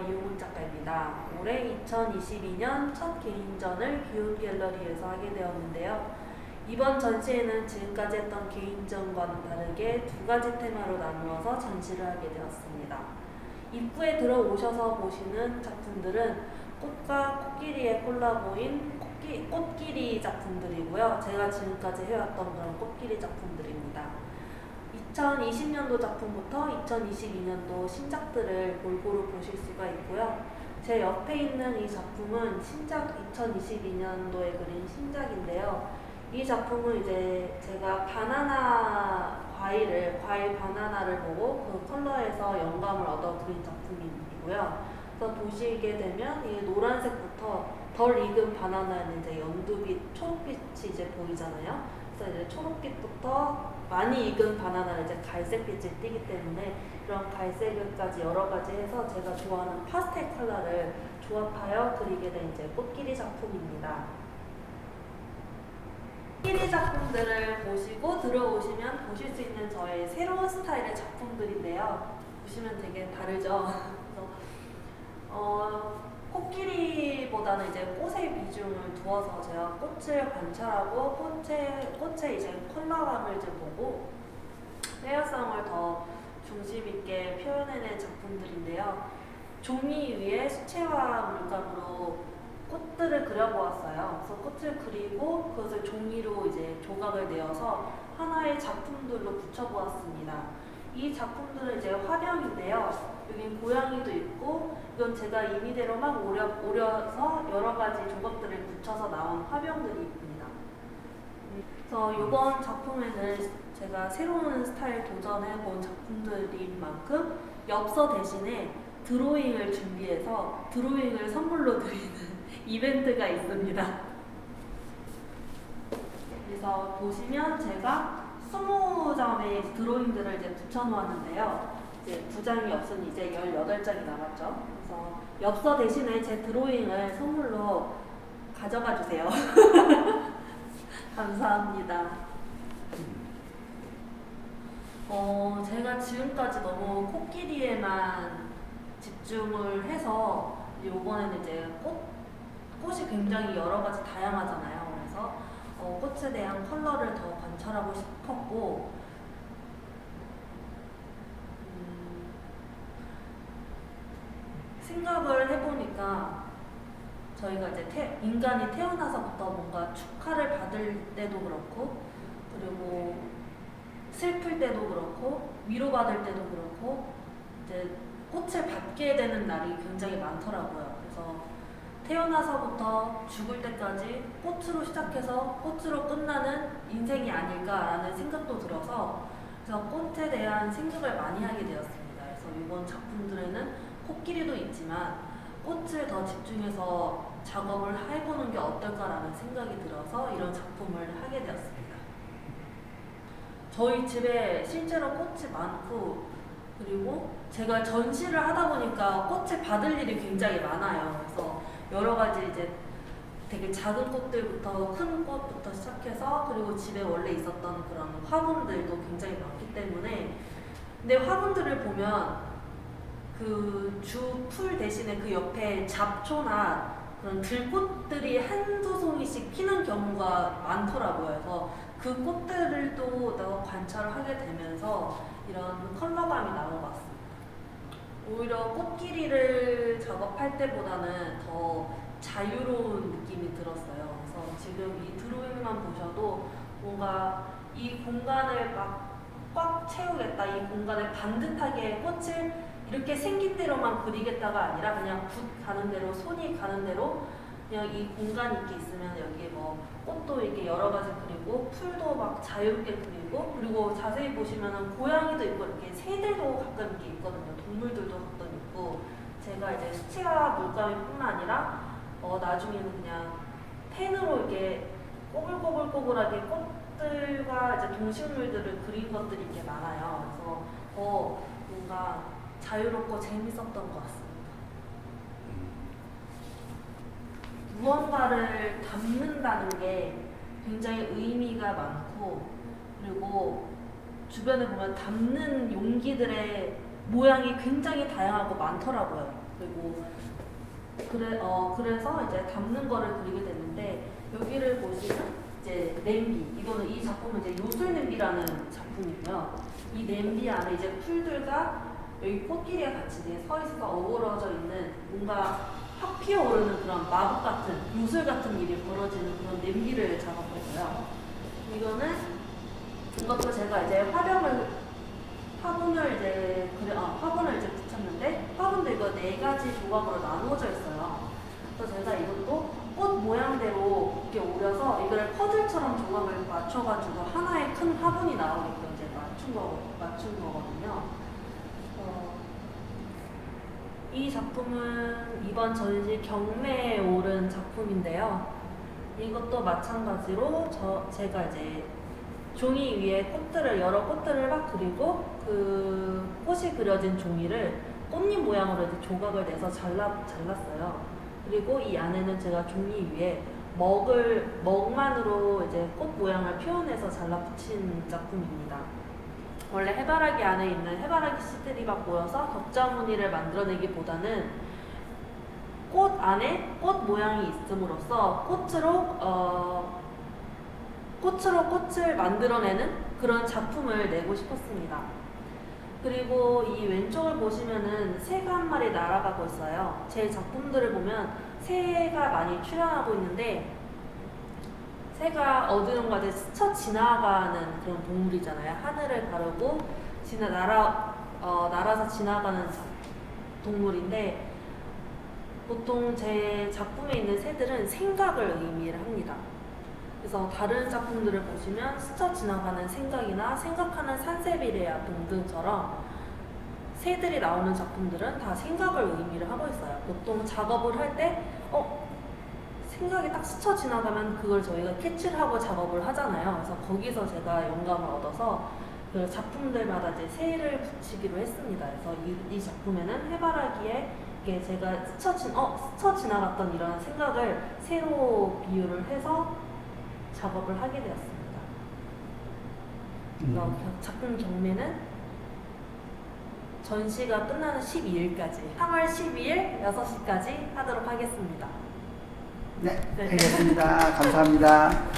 이용훈 작가입니다. 올해 2022년 첫 개인전을 기훈 갤러리에서 하게 되었는데요. 이번 전시회는 지금까지 했던 개인전과는 다르게 두 가지 테마로 나누어서 전시를 하게 되었습니다. 입구에 들어오셔서 보시는 작품들은 꽃과 코끼리의 콜라보인 꽃기, 꽃끼리 작품들이고요. 제가 지금까지 해왔던 그런 꽃끼리 작품들입니다. 2020년도 작품부터 2022년도 신작들을 골고루 보실 수가 있고요. 제 옆에 있는 이 작품은 신작 2022년도에 그린 신작인데요. 이 작품은 이제 제가 바나나 과일을 과일 바나나를 보고 그 컬러에서 영감을 얻어 그린 작품이고요. 그래서 보시게 되면 이 노란색부터 덜 익은 바나나는 이제 연두빛, 초록빛이 이제 보이잖아요. 그래서 이제 초록빛부터 많이 익은 바나나는 이제 갈색빛이 띄기 때문에 그런 갈색까지 여러 가지 해서 제가 좋아하는 파스텔 컬러를 조합하여 그리게 된 이제 꽃끼리 작품입니다. 꽃끼리 작품들을 보시고 들어오시면 보실 수 있는 저의 새로운 스타일의 작품들인데요. 보시면 되게 다르죠. 그래서 어, 코끼리보다는 이제 꽃의 비중을 두어서 제가 꽃을 관찰하고 꽃의 꽃의 이제 컬러감을 이제 보고 해야성을 더 중심 있게 표현해낸 작품들인데요. 종이 위에 수채화 물감으로 꽃들을 그려보았어요. 그래서 꽃을 그리고 그것을 종이로 이제 조각을 내어서 하나의 작품들로 붙여보았습니다. 이 작품들은 이제 화병인데요. 여기 고양이도 있고 이건 제가 임의대로 막 오려, 오려서 여러 가지 조각들을 붙여서 나온 화병들이 있습니다. 그래서 이번 작품에는 제가 새로운 스타일 도전해본 작품들인 만큼 엽서 대신에 드로잉을 준비해서 드로잉을 선물로 드리는 이벤트가 있습니다. 그래서 보시면 제가 20점의 드로잉들을 이제 붙여놓았는데요. 이제 9장이 없으니 이제 18장이 남았죠. 그래서 엽서 대신에 제 드로잉을 선물로 가져가 주세요. 감사합니다. 어, 제가 지금까지 너무 코끼리에만 집중을 해서 이번에는 이제 꽃, 꽃이 굉장히 여러 가지 다양하잖아요. 그래서 어, 꽃에 대한 컬러를 더 관찰하고 싶었고 음, 생각을 해보니까 저희가 이제 태, 인간이 태어나서부터 뭔가 축하를 받을 때도 그렇고 그리고 슬플 때도 그렇고 위로받을 때도 그렇고 이제 꽃을 받게 되는 날이 굉장히 많더라고요. 그래서 태어나서부터 죽을 때까지 꽃으로 시작해서 꽃으로 끝나는 인생이 아닐까라는 생각도 들어서 그래서 꽃에 대한 생각을 많이 하게 되었습니다. 그래서 이번 작품들에는 코끼리도 있지만 꽃을 더 집중해서 작업을 해보는 게 어떨까라는 생각이 들어서 이런 작품을 하게 되었습니다. 저희 집에 실제로 꽃이 많고 그리고 제가 전시를 하다 보니까 꽃을 받을 일이 굉장히 많아요. 그래서 여러 가지 이제 되게 작은 꽃들부터 큰 꽃부터 시작해서 그리고 집에 원래 있었던 그런 화분들도 굉장히 많기 때문에 근데 화분들을 보면 그 주 풀 대신에 그 옆에 잡초나 그런 들꽃들이 한두 송이씩 피는 경우가 많더라고요. 그래서 그 꽃들을 또 내가 관찰을 하게 되면서 이런 컬러감이 나온 것 같습니다. 오히려 꽃길이를 작업할 때보다는 더 자유로운 느낌이 들었어요. 그래서 지금 이 드로잉만 보셔도 뭔가 이 공간을 막 꽉 채우겠다, 이 공간을 반듯하게 꽃을 이렇게 생긴 대로만 그리겠다가 아니라 그냥 붓 가는 대로, 손이 가는 대로 그냥 이 공간 있게 있으면 여기에 뭐 꽃도 이렇게 여러 가지 그리고 풀도 막 자유롭게 그리고 그리고 자세히 보시면은 고양이도 있고 이렇게 새들도 가끔 이렇게 있거든요. 동물들도 가끔 있고 제가 이제 수채화 물감이뿐만 아니라 어 나중에는 그냥 펜으로 이렇게 꼬불꼬불꼬불하게 꽃들과 이제 동식물들을 그린 것들이 이렇게 많아요. 그래서 더 뭔가 자유롭고 재밌었던 것 같습니다. 무언가를 담는다는 게 굉장히 의미가 많고 그리고 주변에 보면 담는 용기들의 모양이 굉장히 다양하고 많더라고요. 그리고 그래 어 그래서 이제 담는 거를 그리게 됐는데 여기를 보시면 이제 냄비 이거는 이 작품은 이제 요술 냄비라는 작품이고요. 이 냄비 안에 이제 풀들과 여기 코끼리가 같이 서 있어서 어우러져 있는 뭔가 확 피어오르는 그런 마법 같은 요술 같은 일이 벌어지는 그런 냄비를 작업했고요. 이거는 이것도 제가 이제 화병을 화분을 이제 그래 아 화분을 이제 붙였는데 화분도 이거 네 가지 조각으로 나누어져 있어요. 그래서 제가 이것도 꽃 모양대로 이렇게 오려서 이걸 퍼즐처럼 조각을 맞춰가지고 하나의 큰 화분이 나오게끔 이제 맞춘 거 맞춘 거거든요. 어, 이 작품은 이번 전시 경매에 오른 작품인데요. 이것도 마찬가지로 저 제가 이제 종이 위에 꽃들을 여러 꽃들을 막 그리고 그 꽃이 그려진 종이를 꽃잎 모양으로 이제 조각을 내서 잘라 잘랐어요. 그리고 이 안에는 제가 종이 위에 먹을 먹만으로 이제 꽃 모양을 표현해서 잘라 붙인 작품입니다. 원래 해바라기 안에 있는 해바라기 씨들이 막 모여서 격자 무늬를 만들어내기보다는 꽃 안에 꽃 모양이 있음으로써 꽃으로 어, 꽃으로 꽃을 만들어내는 그런 작품을 내고 싶었습니다. 그리고 이 왼쪽을 보시면은 새가 한 마리 날아가고 있어요. 제 작품들을 보면 새가 많이 출연하고 있는데 새가 어디론가 스쳐 지나가는 그런 동물이잖아요. 하늘을 가르고 지나 날아 어, 날아서 지나가는 자- 동물인데 보통 제 작품에 있는 새들은 생각을 의미를 합니다. 그래서 다른 작품들을 보시면 스쳐 지나가는 생각이나 생각하는 산세비레아 등등처럼 새들이 나오는 작품들은 다 생각을 의미를 하고 있어요. 보통 작업을 할 때, 어, 생각이 딱 스쳐 지나가면 그걸 저희가 캐치를 하고 작업을 하잖아요. 그래서 거기서 제가 영감을 얻어서 그 작품들마다 이제 새를 붙이기로 했습니다. 그래서 이, 이 작품에는 해바라기에 이게 제가 스쳐 지, 어, 스쳐 지나갔던 이런 생각을 새로 비유를 해서 작업을 하게 되었습니다. 그래서 음. 겨- 작품 경매는 전시가 끝나는 12일까지 3월 12일 6시까지 하도록 하겠습니다. 네, 네. 알겠습니다. 감사합니다.